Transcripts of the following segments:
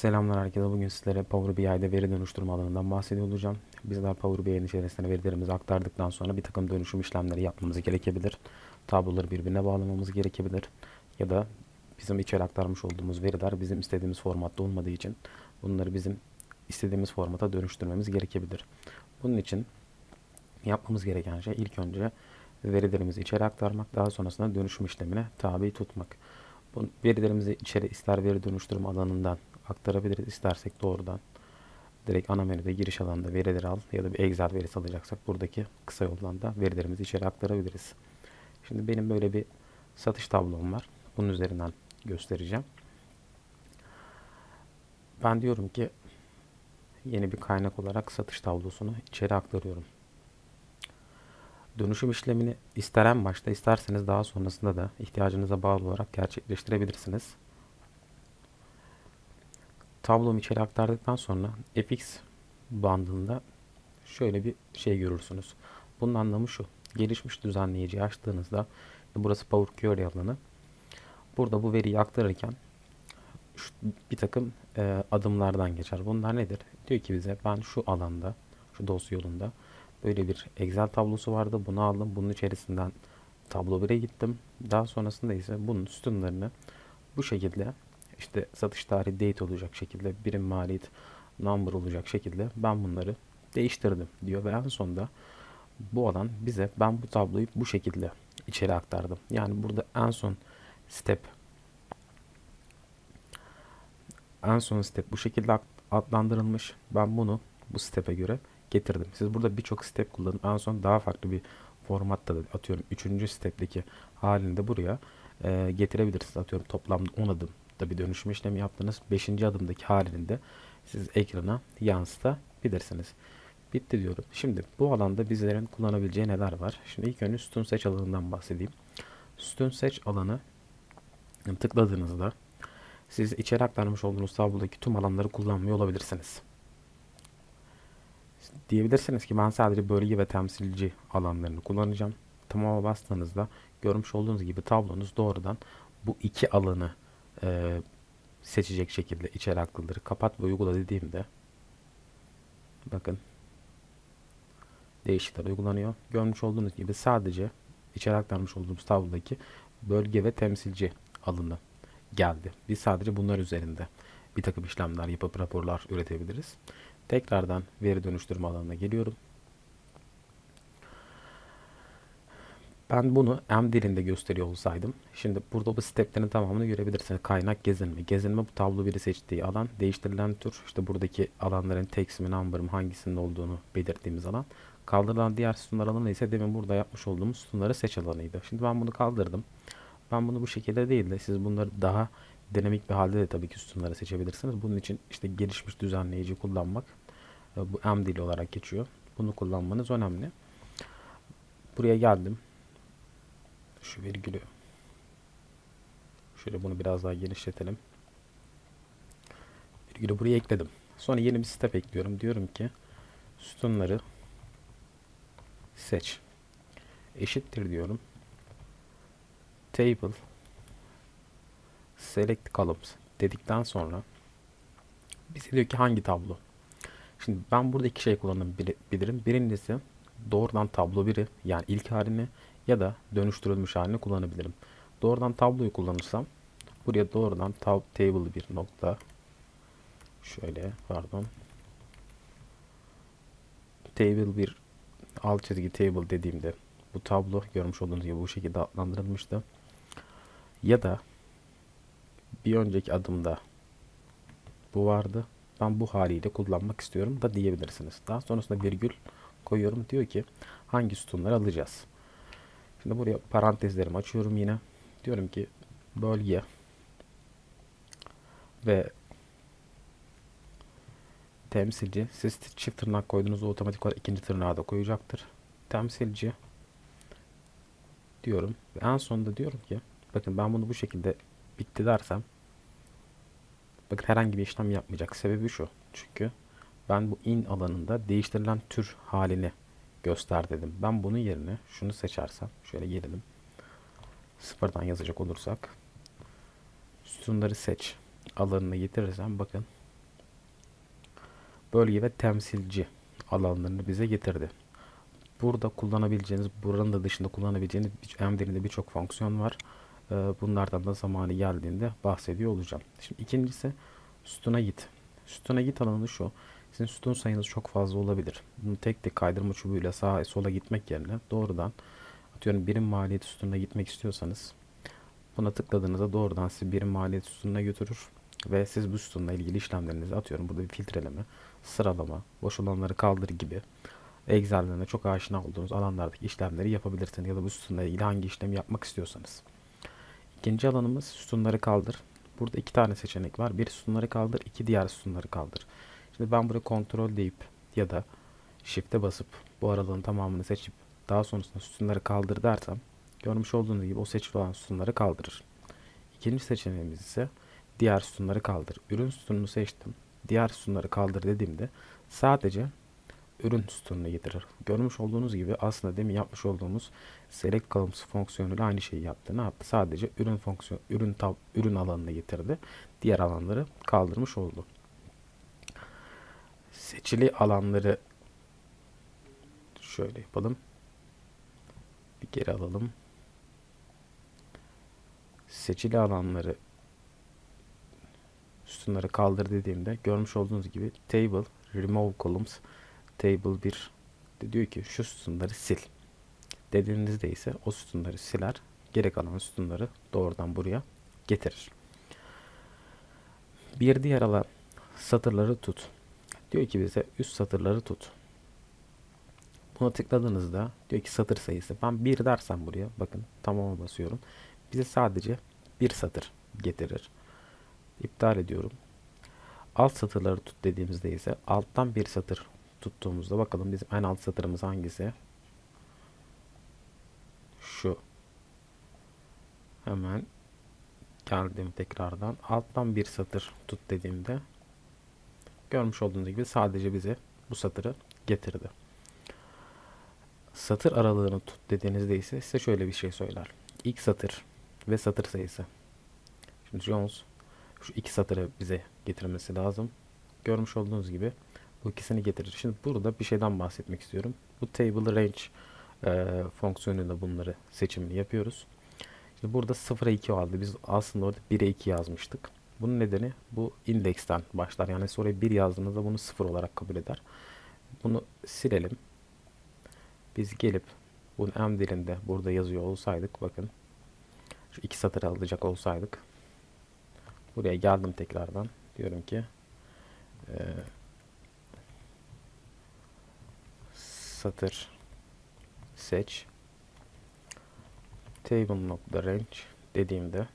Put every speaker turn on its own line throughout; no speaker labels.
Selamlar herkese. Bugün sizlere Power BI'de veri dönüştürme alanından bahsediyor olacağım. Bizler Power BI'nin içerisine verilerimizi aktardıktan sonra bir takım dönüşüm işlemleri yapmamız gerekebilir. Tabloları birbirine bağlamamız gerekebilir. Ya da bizim içeri aktarmış olduğumuz veriler bizim istediğimiz formatta olmadığı için bunları bizim istediğimiz formata dönüştürmemiz gerekebilir. Bunun için yapmamız gereken şey ilk önce verilerimizi içeri aktarmak, daha sonrasında dönüşüm işlemine tabi tutmak. Bu verilerimizi içeri ister veri dönüştürme alanından aktarabiliriz, istersek doğrudan direkt ana menüde giriş alanında verileri al ya da bir Excel verisi alacaksak buradaki kısa yoldan da verilerimizi içeri aktarabiliriz. Şimdi benim böyle bir satış tablom var. Bunun üzerinden göstereceğim. Ben diyorum ki yeni bir kaynak olarak satış tablosunu içeri aktarıyorum. Dönüşüm işlemini ister en başta isterseniz daha sonrasında da ihtiyacınıza bağlı olarak gerçekleştirebilirsiniz. Tablomu içeri aktardıktan sonra fx bandında şöyle bir şey görürsünüz. Bunun anlamı şu. Gelişmiş düzenleyiciyi açtığınızda burası Power Query alanı. Burada bu veriyi aktarırken şu, bir takım e, adımlardan geçer. Bunlar nedir? Diyor ki bize ben şu alanda, şu dosya yolunda böyle bir Excel tablosu vardı. Bunu aldım. Bunun içerisinden tablo 1'e gittim. Daha sonrasında ise bunun sütunlarını bu şekilde işte satış tarihi date olacak şekilde birim maliyet number olacak şekilde ben bunları değiştirdim diyor ve en sonunda bu alan bize ben bu tabloyu bu şekilde içeri aktardım. Yani burada en son step en son step bu şekilde adlandırılmış. Ben bunu bu step'e göre getirdim. Siz burada birçok step kullanıp en son daha farklı bir formatta da atıyorum 3. step'teki halini de buraya e, getirebilirsiniz. Atıyorum toplamda 10 adım da bir dönüşüm işlemi yaptınız. 5. adımdaki halini de siz ekrana yansıtabilirsiniz. Bitti diyorum. Şimdi bu alanda bizlerin kullanabileceği neler var? Şimdi ilk önce sütun seç alanından bahsedeyim. Sütun seç alanı tıkladığınızda siz içeri aktarmış olduğunuz tablodaki tüm alanları kullanmıyor olabilirsiniz. Diyebilirsiniz ki ben sadece bölge ve temsilci alanlarını kullanacağım. Tamama bastığınızda görmüş olduğunuz gibi tablonuz doğrudan bu iki alanı e, seçecek şekilde içeri aktarılır. Kapat ve uygula dediğimde bakın değişiklikler uygulanıyor. Görmüş olduğunuz gibi sadece içeri aktarmış olduğumuz tablodaki bölge ve temsilci alanı geldi. Biz sadece bunlar üzerinde bir takım işlemler yapıp raporlar üretebiliriz. Tekrardan veri dönüştürme alanına geliyorum. Ben bunu M dilinde gösteriyor olsaydım. Şimdi burada bu steplerin tamamını görebilirsiniz. Kaynak gezinme. Gezinme bu tablo biri seçtiği alan. Değiştirilen tür işte buradaki alanların text mi number hangisinin olduğunu belirttiğimiz alan. Kaldırılan diğer sütunlar alanı ise demin burada yapmış olduğumuz sütunları seç alanıydı. Şimdi ben bunu kaldırdım. Ben bunu bu şekilde değil de siz bunları daha dinamik bir halde de tabii ki sütunları seçebilirsiniz. Bunun için işte gelişmiş düzenleyici kullanmak bu M dili olarak geçiyor. Bunu kullanmanız önemli. Buraya geldim. Şu virgülü şöyle bunu biraz daha genişletelim. Virgülü buraya ekledim. Sonra yeni bir step ekliyorum. Diyorum ki sütunları seç. Eşittir diyorum. Table select columns dedikten sonra bize diyor ki hangi tablo? Şimdi ben burada iki şey kullanabilirim. Birincisi doğrudan tablo biri yani ilk halini ya da dönüştürülmüş halini kullanabilirim. Doğrudan tabloyu kullanırsam buraya doğrudan tab table bir nokta şöyle pardon table bir alt çizgi table dediğimde bu tablo görmüş olduğunuz gibi bu şekilde adlandırılmıştı. Ya da bir önceki adımda bu vardı. Ben bu haliyle kullanmak istiyorum da diyebilirsiniz. Daha sonrasında virgül koyuyorum. Diyor ki hangi sütunları alacağız. Şimdi buraya parantezlerimi açıyorum yine. Diyorum ki bölge ve temsilci. Siz çift tırnak koyduğunuzda otomatik olarak ikinci tırnağı da koyacaktır. Temsilci diyorum. Ve en sonunda diyorum ki bakın ben bunu bu şekilde bitti dersem bakın herhangi bir işlem yapmayacak. Sebebi şu. Çünkü ben bu in alanında değiştirilen tür halini göster dedim. Ben bunun yerine şunu seçersem şöyle gelelim. Sıfırdan yazacak olursak sütunları seç alanına getirirsem bakın bölge ve temsilci alanlarını bize getirdi. Burada kullanabileceğiniz, buranın da dışında kullanabileceğiniz bir- Emder'inde birçok fonksiyon var. Ee, Bunlardan da zamanı geldiğinde bahsediyor olacağım. Şimdi ikincisi sütuna git. Sütuna git alanı şu. Sizin sütun sayınız çok fazla olabilir. Bunu tek tek kaydırma çubuğuyla sağa sola gitmek yerine doğrudan atıyorum birim maliyeti sütununa gitmek istiyorsanız buna tıkladığınızda doğrudan sizi birim maliyet sütununa götürür ve siz bu sütunla ilgili işlemlerinizi atıyorum burada bir filtreleme, sıralama, boş olanları kaldır gibi Excel'lerine çok aşina olduğunuz alanlardaki işlemleri yapabilirsiniz ya da bu sütunla ilgili hangi işlemi yapmak istiyorsanız. İkinci alanımız sütunları kaldır. Burada iki tane seçenek var. Bir sütunları kaldır, iki diğer sütunları kaldır. Şimdi ben buraya kontrol deyip ya da shift'e basıp bu aralığın tamamını seçip daha sonrasında sütunları kaldır dersem görmüş olduğunuz gibi o seçili olan sütunları kaldırır. İkinci seçeneğimiz ise diğer sütunları kaldır. Ürün sütununu seçtim. Diğer sütunları kaldır dediğimde sadece ürün sütununu getirir. Görmüş olduğunuz gibi aslında demin yapmış olduğumuz select columns fonksiyonuyla aynı şeyi yaptı. Ne yaptı? Sadece ürün fonksiyon ürün tab ürün alanına getirdi. Diğer alanları kaldırmış oldu. Seçili alanları şöyle yapalım. Bir geri alalım. Seçili alanları sütunları kaldır dediğimde görmüş olduğunuz gibi table remove columns table 1 de diyor ki şu sütunları sil. Dediğinizde ise o sütunları siler. Gerek kalan sütunları doğrudan buraya getirir. Bir diğer alan satırları tut. Diyor ki bize üst satırları tut. Buna tıkladığınızda diyor ki satır sayısı. Ben bir dersem buraya bakın tamama basıyorum. Bize sadece bir satır getirir. İptal ediyorum. Alt satırları tut dediğimizde ise alttan bir satır tuttuğumuzda bakalım bizim en alt satırımız hangisi? Şu. Hemen geldim tekrardan. Alttan bir satır tut dediğimde görmüş olduğunuz gibi sadece bize bu satırı getirdi. Satır aralığını tut dediğinizde ise size şöyle bir şey söyler. İlk satır ve satır sayısı. Şimdi Jones şu iki satırı bize getirmesi lazım. Görmüş olduğunuz gibi bu ikisini getirir. Şimdi burada bir şeyden bahsetmek istiyorum. Bu table range e, fonksiyonuyla bunları seçimini yapıyoruz. Şimdi burada 0'a 2 aldı. Biz aslında orada 1'e 2 yazmıştık. Bunun nedeni bu indeksten başlar. Yani sonra 1 yazdığımızda bunu 0 olarak kabul eder. Bunu silelim. Biz gelip bunu M dilinde burada yazıyor olsaydık bakın şu iki satır alacak olsaydık buraya geldim tekrardan diyorum ki e, satır seç table nokta range dediğimde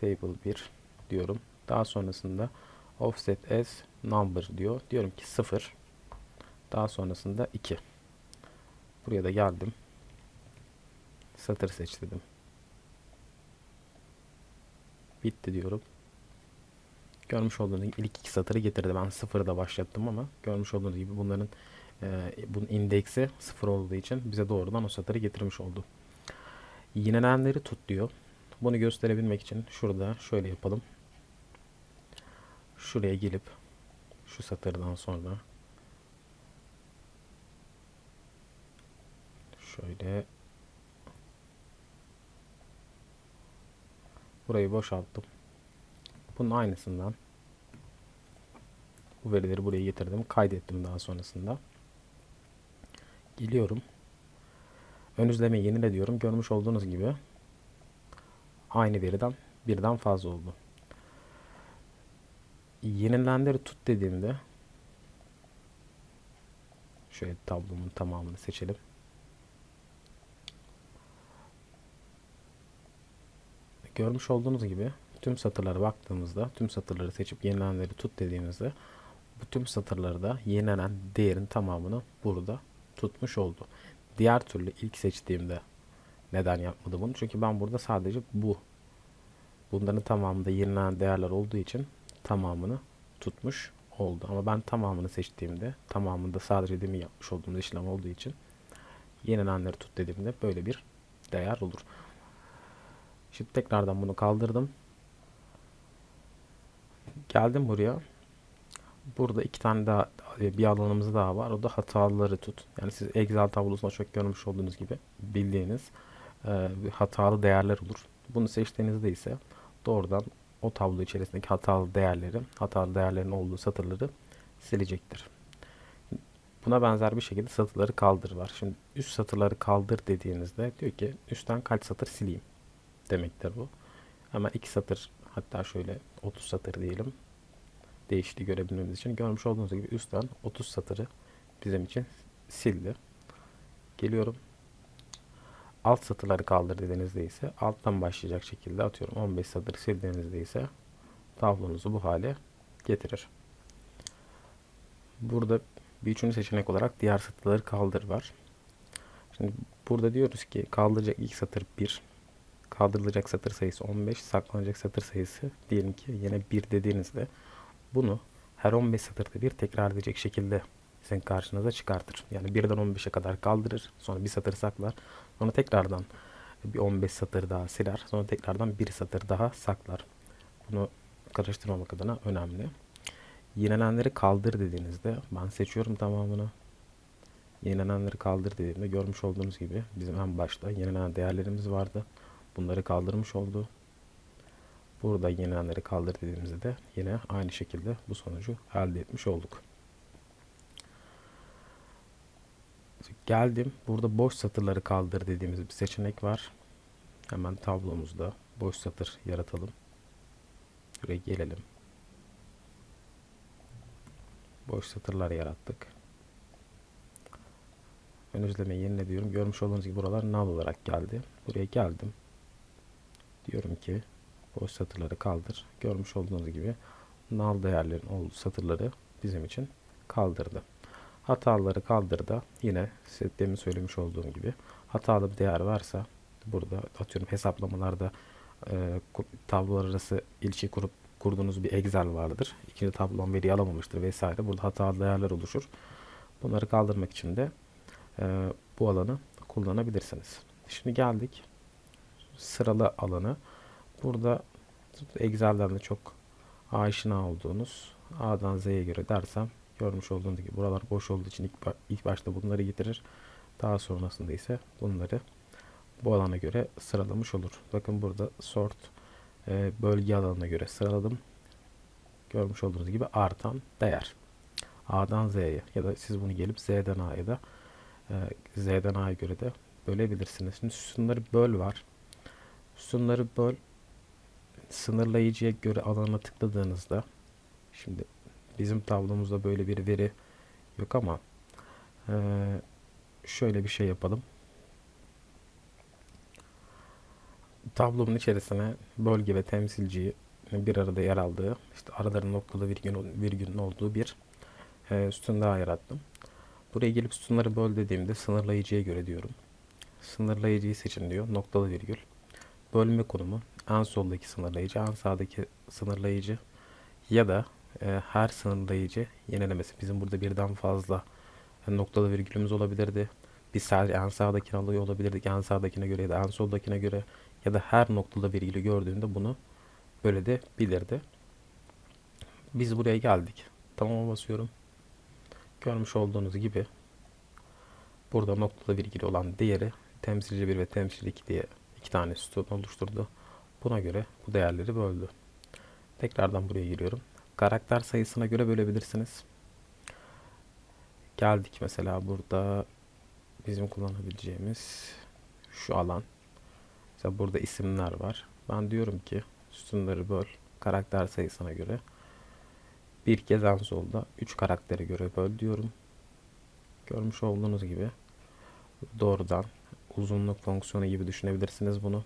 table 1 diyorum. Daha sonrasında offset as number diyor. Diyorum ki 0. Daha sonrasında 2. Buraya da geldim. Satır seç dedim. Bitti diyorum. Görmüş olduğunuz gibi ilk iki satırı getirdi. Ben sıfırda başlattım ama görmüş olduğunuz gibi bunların e, bunun indeksi sıfır olduğu için bize doğrudan o satırı getirmiş oldu. Yinelenleri tut diyor. Bunu gösterebilmek için şurada şöyle yapalım. Şuraya gelip şu satırdan sonra şöyle burayı boşalttım. Bunun aynısından bu verileri buraya getirdim. Kaydettim daha sonrasında. Geliyorum. Ön izleme yenile diyorum. Görmüş olduğunuz gibi aynı veriden birden fazla oldu. Yenilenleri tut dediğimde şöyle tablomun tamamını seçelim. Görmüş olduğunuz gibi tüm satırlara baktığımızda tüm satırları seçip yenilenleri tut dediğimizde bu tüm satırları da yenilenen değerin tamamını burada tutmuş oldu. Diğer türlü ilk seçtiğimde neden yapmadı bunu? Çünkü ben burada sadece bu bunların tamamında yenilenen değerler olduğu için tamamını tutmuş oldu. Ama ben tamamını seçtiğimde tamamında sadece demin yapmış olduğumuz işlem olduğu için yenilenenleri tut dediğimde böyle bir değer olur. Şimdi tekrardan bunu kaldırdım. Geldim buraya. Burada iki tane daha bir alanımız daha var. O da hatalıları tut. Yani siz Excel tablosunda çok görmüş olduğunuz gibi bildiğiniz e, hatalı değerler olur. Bunu seçtiğinizde ise doğrudan o tablo içerisindeki hatalı değerleri, hatalı değerlerin olduğu satırları silecektir. Buna benzer bir şekilde satırları kaldır var. Şimdi üst satırları kaldır dediğinizde diyor ki üstten kaç satır sileyim demektir bu. Hemen iki satır hatta şöyle 30 satır diyelim. Değiştiği görebilmemiz için görmüş olduğunuz gibi üstten 30 satırı bizim için sildi. Geliyorum. Alt satırları kaldır dediğinizde ise alttan başlayacak şekilde atıyorum 15 satır sildiğinizde ise tablonuzu bu hale getirir. Burada bir üçüncü seçenek olarak diğer satırları kaldır var. Şimdi burada diyoruz ki kaldıracak ilk satır 1. Kaldırılacak satır sayısı 15. Saklanacak satır sayısı diyelim ki yine 1 dediğinizde bunu her 15 satırda bir tekrar edecek şekilde sizin karşınıza çıkartır. Yani 1'den 15'e kadar kaldırır. Sonra bir satır saklar. Sonra tekrardan bir 15 satır daha siler. Sonra tekrardan bir satır daha saklar. Bunu karıştırmamak adına önemli. Yenilenleri kaldır dediğinizde ben seçiyorum tamamını. Yenilenleri kaldır dediğimde görmüş olduğunuz gibi bizim en başta yenilenen değerlerimiz vardı. Bunları kaldırmış oldu. Burada yenilenleri kaldır dediğimizde de yine aynı şekilde bu sonucu elde etmiş olduk. Geldim. Burada boş satırları kaldır dediğimiz bir seçenek var. Hemen tablomuzda boş satır yaratalım. Buraya gelelim. Boş satırlar yarattık. Ön izlemeyi yenile diyorum. Görmüş olduğunuz gibi buralar null olarak geldi. Buraya geldim. Diyorum ki boş satırları kaldır. Görmüş olduğunuz gibi null değerlerin olduğu satırları bizim için kaldırdı. Hataları kaldırdı. Yine size demin söylemiş olduğum gibi hatalı bir değer varsa burada atıyorum hesaplamalarda e, tablolar arası ilişki kurup kurduğunuz bir Excel vardır. İkinci tablon veriyi alamamıştır vesaire. Burada hatalı değerler oluşur. Bunları kaldırmak için de e, bu alanı kullanabilirsiniz. Şimdi geldik sıralı alanı. Burada Excel'den de çok aşina olduğunuz A'dan Z'ye göre dersem görmüş olduğunuz gibi buralar boş olduğu için ilk, ilk başta bunları getirir. Daha sonrasında ise bunları bu alana göre sıralamış olur. Bakın burada sort e, bölge alanına göre sıraladım. Görmüş olduğunuz gibi artan değer. A'dan Z'ye ya da siz bunu gelip Z'den A'ya da e, Z'den A'ya göre de bölebilirsiniz. Şimdi sütunları böl var. Sütunları böl sınırlayıcıya göre alana tıkladığınızda şimdi bizim tablomuzda böyle bir veri yok ama e, şöyle bir şey yapalım. Tablomun içerisine bölge ve temsilciyi bir arada yer aldığı, işte araların noktalı virgül, virgülün olduğu bir e, sütun daha yarattım. Buraya gelip sütunları böl dediğimde sınırlayıcıya göre diyorum. Sınırlayıcıyı seçin diyor. Noktalı virgül. Bölme konumu en soldaki sınırlayıcı, en sağdaki sınırlayıcı ya da e, her sınırlayıcı yenilemesi. Bizim burada birden fazla e, noktalı virgülümüz olabilirdi. Biz sadece en sağdakini alıyor olabilirdik. En sağdakine göre ya da en soldakine göre ya da her noktada virgülü gördüğünde bunu böyle de bilirdi. Biz buraya geldik. Tamam basıyorum. Görmüş olduğunuz gibi burada noktalı virgülü olan değeri temsilci 1 ve temsilci 2 diye iki tane sütun oluşturdu. Buna göre bu değerleri böldü. Tekrardan buraya giriyorum. Karakter sayısına göre bölebilirsiniz. Geldik mesela burada bizim kullanabileceğimiz şu alan. Mesela burada isimler var. Ben diyorum ki sütunları böl karakter sayısına göre. Bir kez en solda 3 karaktere göre böl diyorum. Görmüş olduğunuz gibi doğrudan uzunluk fonksiyonu gibi düşünebilirsiniz bunu.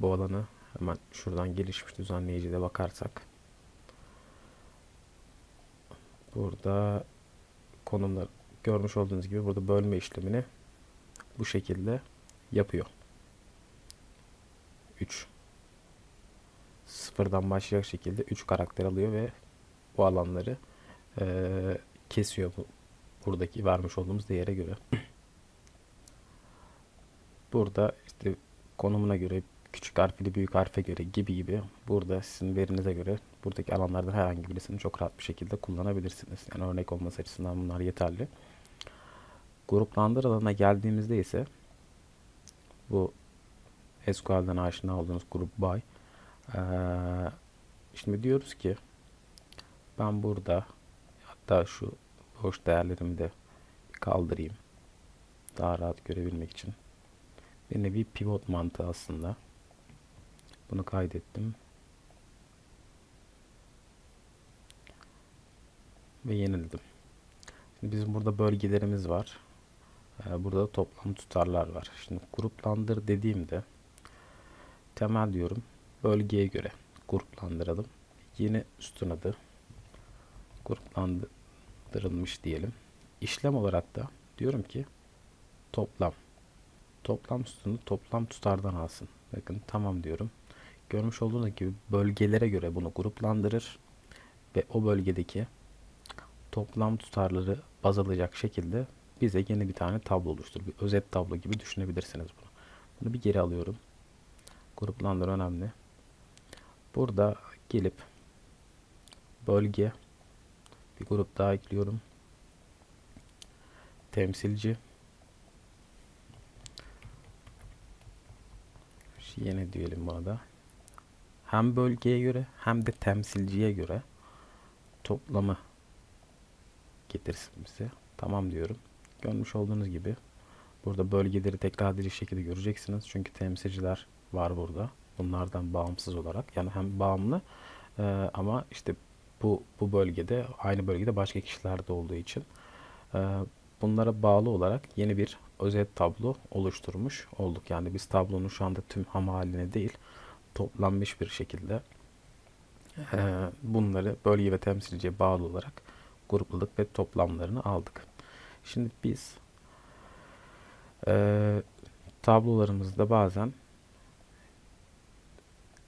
Bu alanı hemen şuradan gelişmiş düzenleyicide bakarsak. Burada konumlar görmüş olduğunuz gibi burada bölme işlemini bu şekilde yapıyor. 3 sıfırdan başlayacak şekilde 3 karakter alıyor ve bu alanları e, kesiyor bu buradaki vermiş olduğumuz değere göre. Burada işte konumuna göre küçük harfli büyük harfe göre gibi gibi burada sizin verinize göre buradaki alanlardan herhangi birisini çok rahat bir şekilde kullanabilirsiniz. Yani örnek olması açısından bunlar yeterli. Gruplandır alanına geldiğimizde ise bu SQL'den aşina olduğunuz grup by ee, şimdi diyoruz ki ben burada hatta şu boş değerlerimi de kaldırayım daha rahat görebilmek için bir nevi pivot mantığı aslında bunu kaydettim. Ve yeniledim Şimdi bizim burada bölgelerimiz var. Ee, burada da toplam tutarlar var. Şimdi gruplandır dediğimde temel diyorum bölgeye göre gruplandıralım. Yeni sütun adı gruplandırılmış diyelim. İşlem olarak da diyorum ki toplam. Toplam sütunu toplam tutardan alsın. Bakın tamam diyorum görmüş olduğunuz gibi bölgelere göre bunu gruplandırır ve o bölgedeki toplam tutarları baz alacak şekilde bize yeni bir tane tablo oluşturur. Bir özet tablo gibi düşünebilirsiniz bunu. Bunu bir geri alıyorum. Gruplandır önemli. Burada gelip bölge bir grup daha ekliyorum. Temsilci yeni diyelim buna da. Hem bölgeye göre hem de temsilciye göre toplamı getirsin bize. Tamam diyorum. Görmüş olduğunuz gibi burada bölgeleri tekrar edici şekilde göreceksiniz. Çünkü temsilciler var burada. Bunlardan bağımsız olarak. Yani hem bağımlı e, ama işte bu bu bölgede aynı bölgede başka kişiler de olduğu için e, bunlara bağlı olarak yeni bir özet tablo oluşturmuş olduk. Yani biz tablonun şu anda tüm ham haline değil toplanmış bir şekilde e, bunları bölge ve temsilciye bağlı olarak grupladık ve toplamlarını aldık. Şimdi biz e, tablolarımızda bazen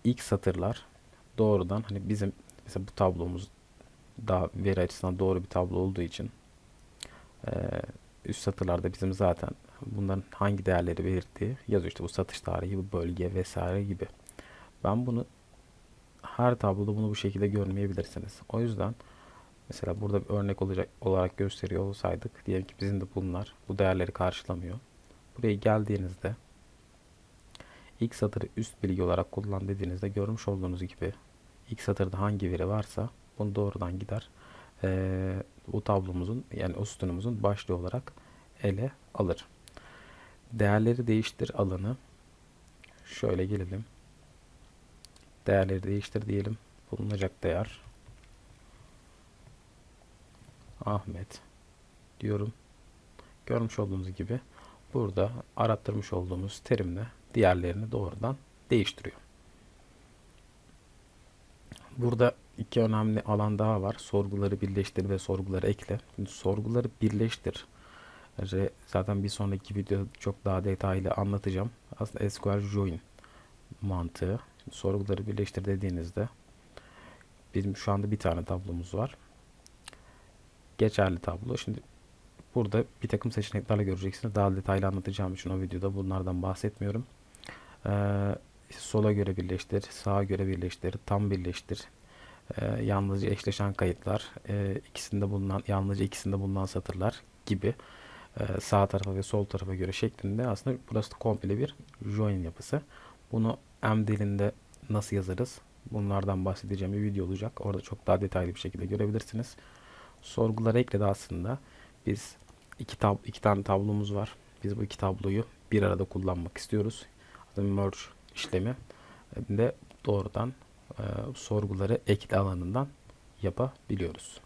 ilk satırlar doğrudan hani bizim mesela bu tablomuz daha veri açısından doğru bir tablo olduğu için e, üst satırlarda bizim zaten bunların hangi değerleri belirttiği yazıyor işte bu satış tarihi, bu bölge vesaire gibi. Ben bunu her tabloda bunu bu şekilde görmeyebilirsiniz. O yüzden mesela burada bir örnek olacak olarak gösteriyor olsaydık diyelim ki bizim de bunlar bu değerleri karşılamıyor. Buraya geldiğinizde ilk satırı üst bilgi olarak kullan dediğinizde görmüş olduğunuz gibi ilk satırda hangi veri varsa bunu doğrudan gider e, bu tablomuzun yani o sütunumuzun başlığı olarak ele alır. Değerleri değiştir alanı şöyle gelelim. Değerleri değiştir diyelim. Bulunacak değer Ahmet diyorum. Görmüş olduğunuz gibi burada arattırmış olduğumuz terimle diğerlerini doğrudan değiştiriyor. Burada iki önemli alan daha var. Sorguları birleştir ve sorguları ekle. Şimdi sorguları birleştir. Zaten bir sonraki videoda çok daha detaylı anlatacağım. Aslında SQL join mantığı. Sorguları birleştir dediğinizde bizim şu anda bir tane tablomuz var. Geçerli tablo. Şimdi burada bir takım seçeneklerle göreceksiniz. Daha detaylı anlatacağım için o videoda bunlardan bahsetmiyorum. Ee, sola göre birleştir, sağa göre birleştir, tam birleştir, e, yalnızca eşleşen kayıtlar, e, ikisinde bulunan yalnızca ikisinde bulunan satırlar gibi e, sağ tarafa ve sol tarafa göre şeklinde aslında burası komple bir join yapısı. Bunu M dilinde nasıl yazarız? Bunlardan bahsedeceğim bir video olacak. Orada çok daha detaylı bir şekilde görebilirsiniz. Sorguları ekledi aslında. Biz iki, tab iki tane tablomuz var. Biz bu iki tabloyu bir arada kullanmak istiyoruz. Merge işlemi de doğrudan e, sorguları ekle alanından yapabiliyoruz.